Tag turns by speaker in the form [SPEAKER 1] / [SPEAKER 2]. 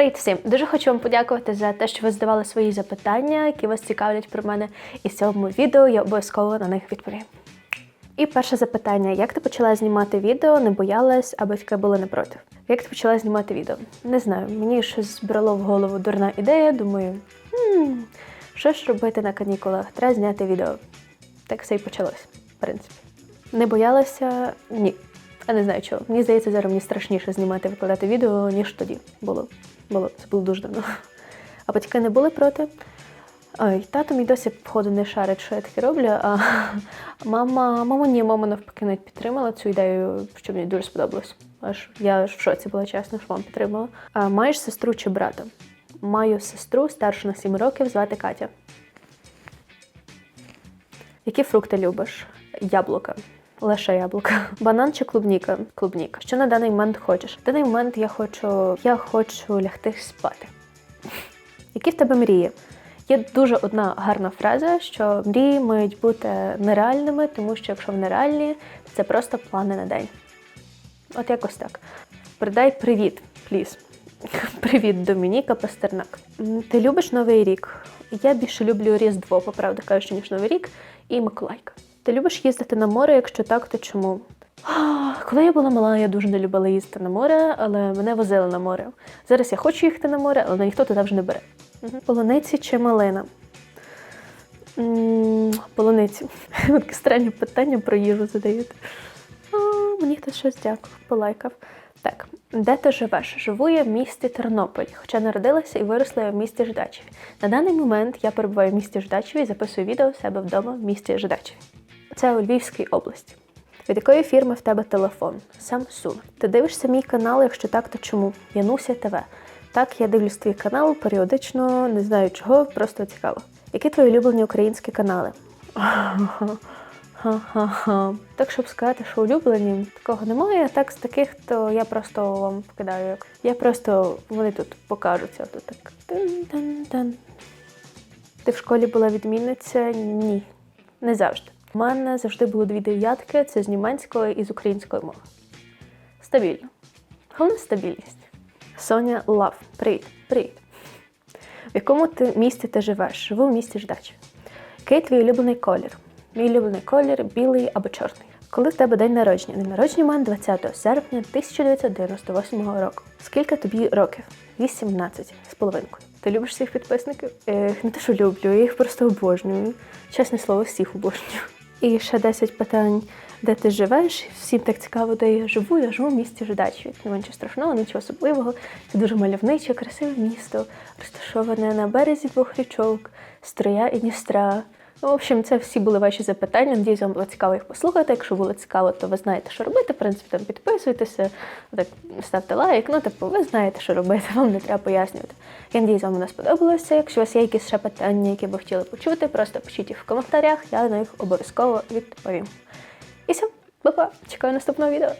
[SPEAKER 1] Привіт всім! Дуже хочу вам подякувати за те, що ви задавали свої запитання, які вас цікавлять про мене. І в цьому відео я обов'язково на них відповім. І перше запитання: як ти почала знімати відео, не боялась, а батьки були не проти? Як ти почала знімати відео? Не знаю, мені щось збрало в голову дурна ідея. Думаю, «Хм, що ж робити на канікулах? Треба зняти відео. Так все і почалось, в принципі. Не боялася? Ні. Я не знаю чого. Мені здається, зараз мені страшніше знімати викладати відео, ніж тоді було. було. Це було дуже давно. А батьки не були проти. Ой, тато мій досі походу не шарить, що я таке роблю. А мама, мама ні, мама навпаки навіть підтримала цю ідею, що мені дуже сподобалось. Аж я в шоці була чесно, що мама підтримала. А маєш сестру чи брата? Маю сестру старшу на 7 років, звати Катя. Які фрукти любиш? Яблука. Лише яблука. Банан чи клубніка? Клубніка. Що на даний момент хочеш? В даний момент я хочу. Я хочу лягти спати. Які в тебе мрії? Є дуже одна гарна фраза, що мрії мають бути нереальними, тому що якщо вони реальні, це просто плани на день. От якось так. Передай привіт, пліз. Привіт, Домініка Пастернак. Ти любиш Новий рік? Я більше люблю Різдво, по правді кажучи, ніж Новий рік, і Миколайка. Ти любиш їздити на море? Якщо так, то чому? Коли я була мала, я дуже не любила їздити на море, але мене возили на море. Зараз я хочу їхати на море, але ніхто туди вже не бере. Мгм. Полуниці чи малина? М, Полуниці. Таке странне питання про їжу задають. Мені хтось щось дякував, полайкав. Так, де ти живеш? Живу я в місті Тернополь, хоча народилася і виросла я в місті Ждачеві. На даний момент я перебуваю в місті Ждачеві і записую відео в себе вдома в місті Ждачеві. Це у Львівській області. Від якої фірми в тебе телефон? Samsung. Ти дивишся мій канал, якщо так, то чому? Януся ТВ. Так, я дивлюсь твій канал періодично, не знаю чого, просто цікаво. Які твої улюблені українські канали? Ха-ха-ха. Так, щоб сказати, що улюблені, такого немає. Так, з таких, то я просто вам покидаю. Я просто вони тут покажуться. Тут так. Тин-тин-тин. Ти в школі була відмінниця? Ні, не завжди. У мене завжди було дві дев'ятки: це з німецької і з української мови. Стабільно. Головне стабільність. Соня Лав. Привіт. Привіт. В якому ти місті ти живеш? Живу в місті Ждачі. Який твій улюблений колір? Мій улюблений колір білий або чорний. Коли в тебе день народження? День народження у мене 20 серпня 1998 року. Скільки тобі років? 18 з половинкою. Ти любиш своїх підписників? Ех, не те, що люблю, я їх просто обожнюю. Чесне слово, всіх обожнюю. І ще 10 питань, де ти живеш? Всім так цікаво, де я живу. Я живу в місті Жидачі. Нічого страшного, нічого особливого. Це дуже мальовниче, красиве місто, розташоване на березі двох річок, Строя і Дністра. Ну, в общем, це всі були ваші запитання. Надіюсь, вам було цікаво їх послухати. Якщо було цікаво, то ви знаєте, що робити. В принципі, там підписуйтеся, так, ставте лайк. Ну, типу, ви знаєте, що робити, вам не треба пояснювати. Я надіюсь, вам воно сподобалося. Якщо у вас є якісь ще питання, які ви хотіли почути, просто пишіть їх в коментарях, я на них обов'язково відповім. І все, па-па, чекаю наступного відео.